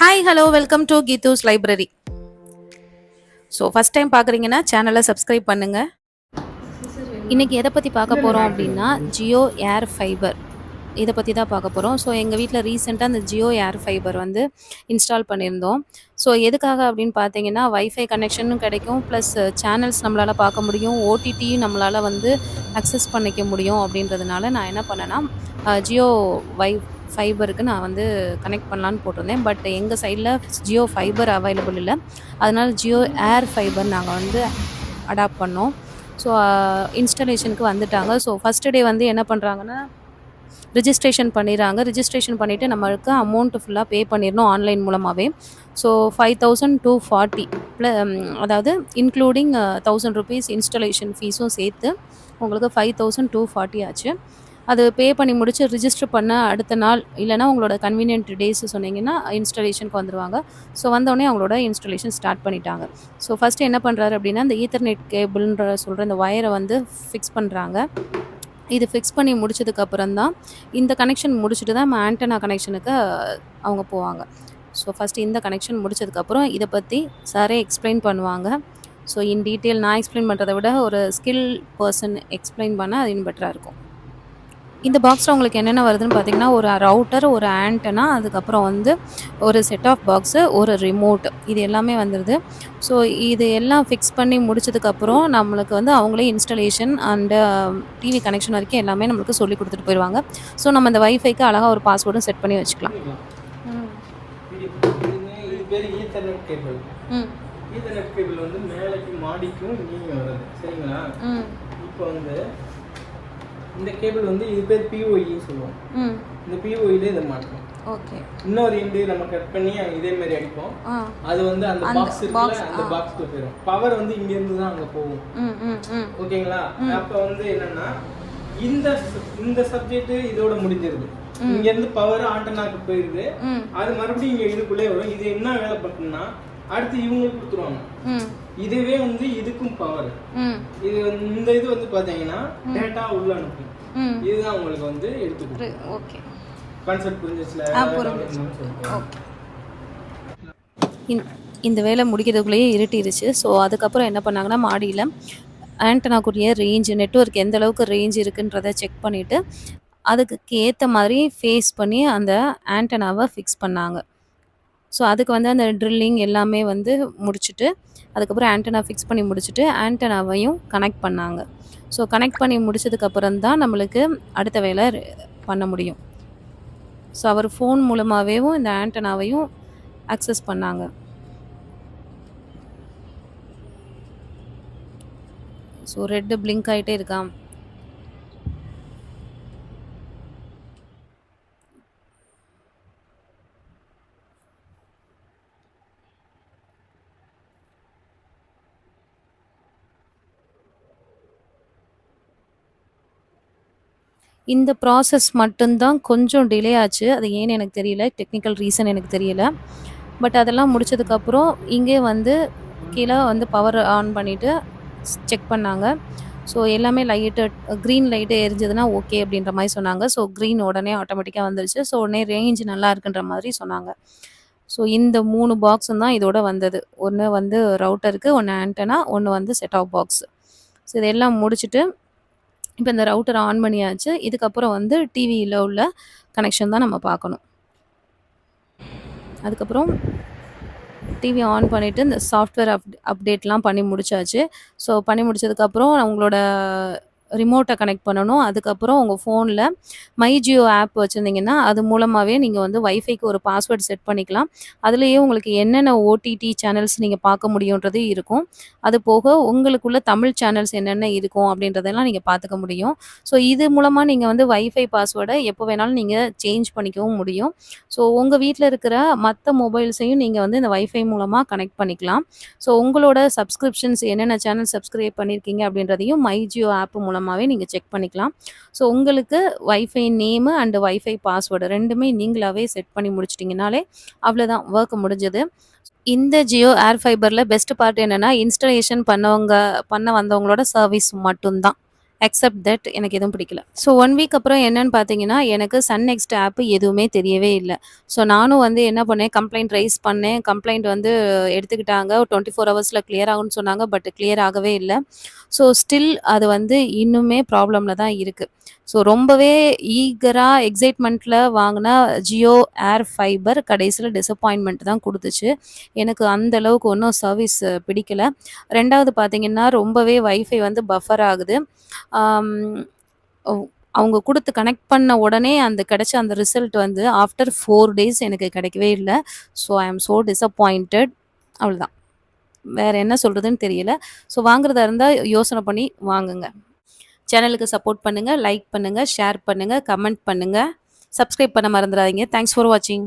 Hi hello welcome to Geethu's library so first time பார்க்குறீங்கன்னா சேனலை subscribe பண்ணுங்கள் இன்றைக்கி எதை பற்றி பார்க்க போகிறோம் அப்படின்னா ஜியோ ஏர் ஃபைபர் இதை பற்றி தான் பார்க்க போகிறோம் ஸோ எங்கள் வீட்டில் ரீசெண்டாக அந்த ஜியோ ஏர் ஃபைபர் வந்து இன்ஸ்டால் பண்ணியிருந்தோம். ஸோ எதுக்காக அப்படின்னு பார்த்தீங்கன்னா வைஃபை கனெக்ஷனும் கிடைக்கும். ப்ளஸ் சேனல்ஸ் நம்மளால் பார்க்க முடியும். ஓடிடியும் நம்மளால் வந்து அக்சஸ் பண்ணிக்க முடியும் அப்படின்றதுனால நான் என்ன பண்ணேன்னா ஜியோ வை ஃபைபருக்கு நான் வந்து கனெக்ட் பண்ணலான்னு போட்டிருந்தேன். பட் எங்கள் சைடில் ஜியோ ஃபைபர் அவைலபிள் இல்லை. அதனால் ஜியோ ஏர் ஃபைபர் நாங்கள் வந்து அடாப்ட் பண்ணோம். ஸோ இன்ஸ்டலேஷனுக்கு வந்துட்டாங்க. ஸோ ஃபஸ்ட்டு டே வந்து என்ன பண்ணுறாங்கன்னா ரிஜிஸ்ட்ரேஷன் பண்ணிடுறாங்க. ரிஜிஸ்ட்ரேஷன் பண்ணிவிட்டு நம்மளுக்கு அமௌண்ட்டு ஃபுல்லாக பே பண்ணிடணும் ஆன்லைன் மூலமாகவே so five thousand two forty plus அதாவது இன்க்ளூடிங் தௌசண்ட் ருபீஸ் இன்ஸ்டலேஷன் ஃபீஸும் சேர்த்து உங்களுக்கு ஃபைவ் தௌசண்ட் டூ ஃபார்ட்டி ஆச்சு. அது பே பண்ணி முடிச்சு ரிஜிஸ்டர் பண்ண அடுத்த நாள் இல்லைனா உங்களோட கன்வீனியன்ட் டேஸ் சொன்னீங்கன்னா இன்ஸ்டாலேஷனுக்கு வந்துடுவாங்க ஸோ வந்தோடனே அவங்களோட இன்ஸ்டாலேஷன் ஸ்டார்ட் பண்ணிட்டாங்க. ஸோ ஃபஸ்ட்டு என்ன பண்ணுறாரு அப்படின்னா இந்த ஈத்தர்நெட் கேபிள்ன்ற சொல்கிற இந்த ஒயரை வந்து ஃபிக்ஸ் பண்ணுறாங்க இது ஃபிக்ஸ் பண்ணி முடிச்சதுக்கப்புறம் தான் இந்த கனெக்ஷன் முடிச்சுட்டு தான் நம்ம ஆண்டனா கனெக்ஷனுக்கு அவங்க போவாங்க. ஸோ ஃபஸ்ட்டு இந்த கனெக்ஷன் முடிச்சதுக்கப்புறம் இதை பற்றி சாரே எக்ஸ்பிளைன் பண்ணுவாங்க. ஸோ இன் டீட்டெயில் நான் எக்ஸ்பிளைன் பண்ணுறதை விட ஒரு ஸ்கில் பர்சன் எக்ஸ்பிளைன் பண்ணால் அது இன்னும் பெட்டராக இருக்கும். இந்த பாக்ஸில் உங்களுக்கு என்னென்ன வருதுன்னு பார்த்தீங்கன்னா ஒரு ரவுட்டர் ஒரு ஆண்டனா அதுக்கப்புறம் வந்து ஒரு செட் ஆஃப் பாக்ஸு ஒரு ரிமோட் இது எல்லாமே வந்துடுது ஸோ இது எல்லாம் ஃபிக்ஸ் பண்ணி முடிச்சதுக்கப்புறம் நம்மளுக்கு வந்து அவங்களே இன்ஸ்டாலேஷன் அண்டு டிவி கனெக்ஷன் வரைக்கும் எல்லாமே நம்மளுக்கு சொல்லி கொடுத்துட்டு போயிடுவாங்க ஸோ நம்ம இந்த வைஃபைக்கு அழகாக ஒரு பாஸ்வேர்டும் செட் பண்ணி வச்சுக்கலாம். ஈத்தர்நெட் கேபிள் வந்து மேலைக்கு மாடிக்கும் நீங்க வருது. சரிங்களா? இப்போ வந்து இந்த கேபிள் வந்து இது பேர் பிஓஇ சொல்லுவோம். இந்த பிஓஇல இதை மாட்டணும் ஓகே. இன்னொரு இண்டு நம்ம கட் பண்ணி இதே மாதிரி அடிப்போம். அது வந்து அந்த பாக்ஸ் இருக்குல்ல அந்த. பாக்ஸ்ல போயிடும் பவர் வந்து இங்க இருந்து தான் அங்க போகும். ஓகேங்களா? அப்ப வந்து என்னன்னா இந்த இந்த சப்ஜெக்ட் இதோட முடிஞ்சிருது. இங்க இருந்து பவர் ஆண்டனாக்கு போயிருது. அது மறுபடியும் இங்க இதுக்குள்ளே வரும். இது என்ன வேலை பண்ணுன்னா அடுத்து இவங்களுக்கு கொடுத்துருவாங்க. இதுவே வந்து இதுக்கும் பவர் ம். இது இந்த இது வந்து பாத்தீங்கன்னா டேட்டா உள்ள அனுப்பும். இதுதான் உங்களுக்கு வந்து எடுத்து ஓகே. கான்செப்ட் புரிஞ்சிச்சுல இந்த வேலை முடிக்கிறதுக்குள்ளேயே இருட்டிருச்சு. ஸோ அதுக்கப்புறம் என்ன பண்ணாங்கன்னா மாடியில் ஆண்டனாக்குரிய ரேஞ்ச் நெட்வொர்க் எந்த அளவுக்கு ரேஞ்ச் இருக்குன்றதை செக் பண்ணிவிட்டு அதுக்கு ஏற்ற மாதிரி ஃபேஸ் பண்ணி அந்த ஆண்டனாவை ஃபிக்ஸ் பண்ணாங்க. ஸோ அதுக்கு வந்து அந்த ட்ரில்லிங் எல்லாமே வந்து முடிச்சுட்டு அதுக்கப்புறம் ஆண்டனா ஃபிக்ஸ் பண்ணி முடிச்சுட்டு ஆண்டனாவையும் கனெக்ட் பண்ணாங்க. ஸோ கனெக்ட் பண்ணி முடிச்சதுக்கப்புறம் தான் நம்மளுக்கு அடுத்த வேலை பண்ண முடியும். ஸோ அவர் ஃபோன் மூலமாகவேவும் இந்த ஆண்டனாவையும் அக்சஸ் பண்ணாங்க. ஸோ ரெட்டு பிளிங்க் ஆகிட்டே இருக்கான் இந்த ப்ராசஸ் மட்டும்தான் கொஞ்சம் டிலே ஆச்சு. அது ஏன்னு எனக்கு தெரியல. டெக்னிக்கல் ரீசன் எனக்கு தெரியல. பட் அதெல்லாம் முடிச்சதுக்கப்புறம் இங்கே வந்து கீழே வந்து பவர் ஆன் பண்ணிவிட்டு செக் பண்ணாங்க. ஸோ எல்லாமே லைட்டு க்ரீன் லைட்டு எரிஞ்சதுன்னா ஓகே அப்படின்ற மாதிரி சொன்னாங்க. ஸோ க்ரீன் உடனே ஆட்டோமேட்டிக்காக வந்துருச்சு. ஸோ உடனே ரேஞ்ச் நல்லா இருக்குன்ற மாதிரி சொன்னாங்க. ஸோ இந்த மூணு பாக்ஸும் தான் இதோட வந்தது. ஒன்று வந்து ரவுட்டருக்கு ஒன்று ஆண்டனா ஒன்று வந்து செட் ஆஃப் பாக்ஸ் ஸோ இதெல்லாம் முடிச்சுட்டு இப்போ இந்த ரவுட்டர் ஆன் பண்ணியாச்சு. இதுக்கப்புறம் வந்து டிவியில் உள்ள கனெக்ஷன் தான் நம்ம பார்க்கணும். அதுக்கப்புறம் டிவி ஆன் பண்ணிவிட்டு இந்த சாஃப்ட்வேர் அப் அப்டேட்லாம் பண்ணி முடிச்சாச்சு. ஸோ பண்ணி முடிச்சதுக்கப்புறம் உங்களோட ரிமோட்டை கனெக்ட் பண்ணணும். அதுக்கப்புறம் உங்கள் ஃபோனில் மை ஜியோ ஆப் வச்சுருந்தீங்கன்னா அது மூலமாகவே நீங்கள் வந்து வைஃபைக்கு ஒரு பாஸ்வேர்டு செட் பண்ணிக்கலாம். அதுலேயே உங்களுக்கு என்னென்ன ஓடிடி சேனல்ஸ் நீங்கள் பார்க்க முடியுன்றது இருக்கும். அது போக உங்களுக்குள்ள தமிழ் சேனல்ஸ் என்னென்ன இருக்கும் அப்படின்றதெல்லாம் நீங்கள் பார்த்துக்க முடியும். ஸோ இது மூலமாக நீங்கள் வந்து வைஃபை பாஸ்வேர்டை எப்போ வேணாலும் நீங்கள் சேஞ்ச் பண்ணிக்கவும் முடியும். ஸோ உங்கள் வீட்டில் இருக்கிற மற்ற மொபைல்ஸையும் நீங்கள் வந்து இந்த வைஃபை மூலமாக கனெக்ட் பண்ணிக்கலாம். ஸோ உங்களோட சப்ஸ்கிரிப்ஷன்ஸ் என்னென்ன சேனல் சப்ஸ்கிரைப் பண்ணியிருக்கீங்க அப்படின்றதையும் மை ஜியோ ஆப் மூலமாகவே நீங்கள் செக் பண்ணிக்கலாம். ஸோ உங்களுக்கு WiFi name and WiFi password ரெண்டுமே நீங்களாகவே செட் பண்ணி முடிச்சிட்டிங்கனாலே அவ்வளோதான் ஒர்க் முடிஞ்சது. இந்த ஜியோ ஏர் ஃபைபரில் பெஸ்ட் பார்ட் என்னென்னா இன்ஸ்டலேஷன் பண்ணவங்க பண்ண வந்தவங்களோட சர்வீஸ் மட்டும்தான். எக்ஸப்ட் தட் எனக்கு எதுவும் பிடிக்கல. ஸோ ஒன் வீக் அப்புறம் என்னன்னு பார்த்தீங்கன்னா எனக்கு சன் நெக்ஸ்ட் ஆப் எதுவுமே தெரியவே இல்லை. ஸோ நானும் வந்து என்ன பண்ணேன் கம்ப்ளைண்ட் ரைஸ் பண்ணேன். கம்ப்ளைண்ட் வந்து எடுத்துக்கிட்டாங்க. டுவெண்ட்டி ஃபோர் ஹவர்ஸில் கிளியர் ஆகும்னு சொன்னாங்க பட் கிளியர் ஆகவே இல்லை. ஸோ ஸ்டில் அது வந்து இன்னுமே ப்ராப்ளமில் தான் இருக்குது ஸோ ரொம்பவே ஈகராக எக்ஸைட்மெண்ட்டில் வாங்கினா ஜியோ ஏர் ஃபைபர் கடைசியில் டிசப்பாயின்மெண்ட் தான் கொடுத்துச்சு. எனக்கு அந்த அளவுக்கு ஒன்றும் சர்வீஸ் பிடிக்கல. ரெண்டாவது பார்த்தீங்கன்னா ரொம்பவே வைஃபை வந்து பஃபர் ஆகுது. அவங்க கொடுத்து கனெக்ட் பண்ண உடனே அந்த கிடைச்ச அந்த ரிசல்ட் வந்து ஆஃப்டர் ஃபோர் டேஸ் எனக்கு கிடைக்கவே இல்லை. So I am so disappointed அவ்வளோதான் வேறு என்ன சொல்கிறதுன்னு தெரியல. ஸோ வாங்குறதா இருந்தால் யோசனை பண்ணி வாங்குங்க. சேனலுக்கு சப்போர்ட் பண்ணுங்கள் லைக் பண்ணுங்கள் ஷேர் பண்ணுங்கள் கமெண்ட் பண்ணுங்கள் சப்ஸ்கிரைப் பண்ண மறந்துடாதீங்க. தேங்க்ஸ் ஃபார் வாட்சிங்